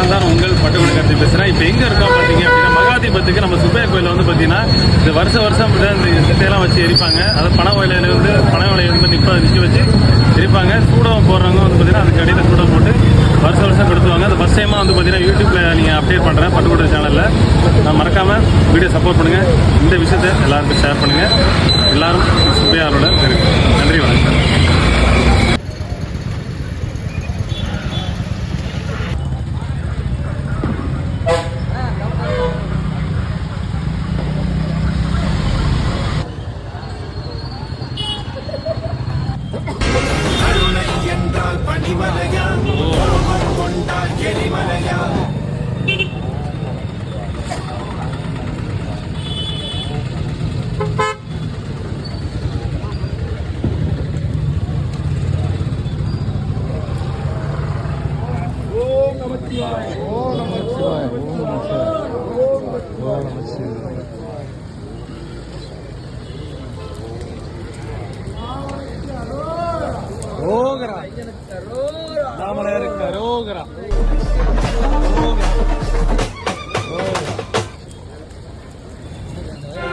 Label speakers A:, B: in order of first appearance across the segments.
A: நான் தான் உங்கள் பட்டுக்கொடை கருத்து பேசுகிறேன் இப்போ எங்கே இருக்கோம் பார்த்தீங்க அப்படின்னா மகாதீபத்துக்கு நம்ம சுப்பையர் கோயிலில் வந்து பார்த்தீங்கன்னா இந்த வருஷ வருஷம் இந்த சிட்டையெல்லாம் வச்சு எரிப்பாங்க. அதை பண வலையில வந்து பண வலையை வந்து நிற்ப நிற்க வச்சு எரிப்பாங்க. சூடம் போடுறவங்க வந்து பார்த்தீங்கன்னா அதுக்கு அடியில் சூடம் போட்டு வருஷம் வருஷம் கொடுத்துவாங்க அது ஃபஸ்ட் டைமாக வந்து பார்த்தீங்கன்னா யூடியூப்பில் நீங்கள் அப்டேட் பண்ணுறேன் பட்டுக்கொடை சேனலில் நான் மறக்காமல் வீடியோ சப்போர்ட் பண்ணுங்கள் இந்த விஷயத்தை எல்லாருக்கும் ஷேர் பண்ணுங்கள் எல்லாரும் சுப்பையாரோட நன்றி வணக்கம்.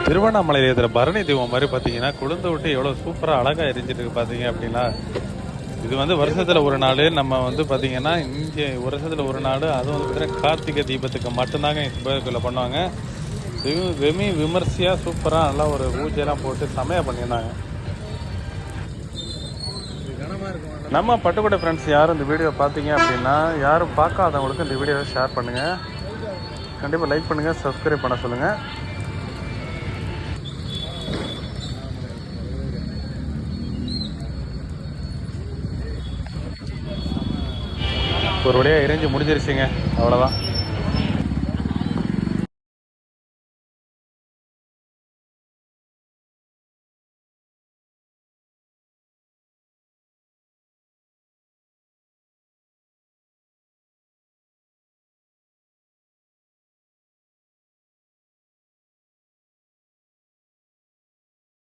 A: திருவண்ணாமலையில் இருக்கிற பரணி தீபம் மாதிரி பார்த்தீங்கன்னா குளிர்ந்து விட்டு எவ்வளோ சூப்பராக அழகாக எரிஞ்சிட்டு இருக்கு பார்த்தீங்க அப்படின்னா இது வந்து வருஷத்தில் ஒரு நாள் நம்ம வந்து பார்த்திங்கன்னா இங்கே வருஷத்தில் ஒரு நாள் அதுவும் வந்து கார்த்திகை தீபத்துக்கு மட்டும்தாங்க சுபகத்தில் பண்ணுவாங்க. வெகு- வெமி விமர்சையாக சூப்பராக நல்லா ஒரு பூஜையெல்லாம் போட்டு செமையாக பண்ணியிருந்தாங்க. நம்ம பட்டுக்கோட்டை ஃப்ரெண்ட்ஸ் யாரும் இந்த வீடியோ பார்த்தீங்க அப்படின்னா யாரும் பார்க்காதவங்களுக்கு இந்த வீடியோவை ஷேர் பண்ணுங்கள் கண்டிப்பாக லைக் பண்ணுங்கள் சப்ஸ்கிரைப் பண்ண சொல்லுங்கள் ஒரு வழியாக எரிஞ்சு முடிஞ்சிருச்சுங்க. அவ்வளோதான்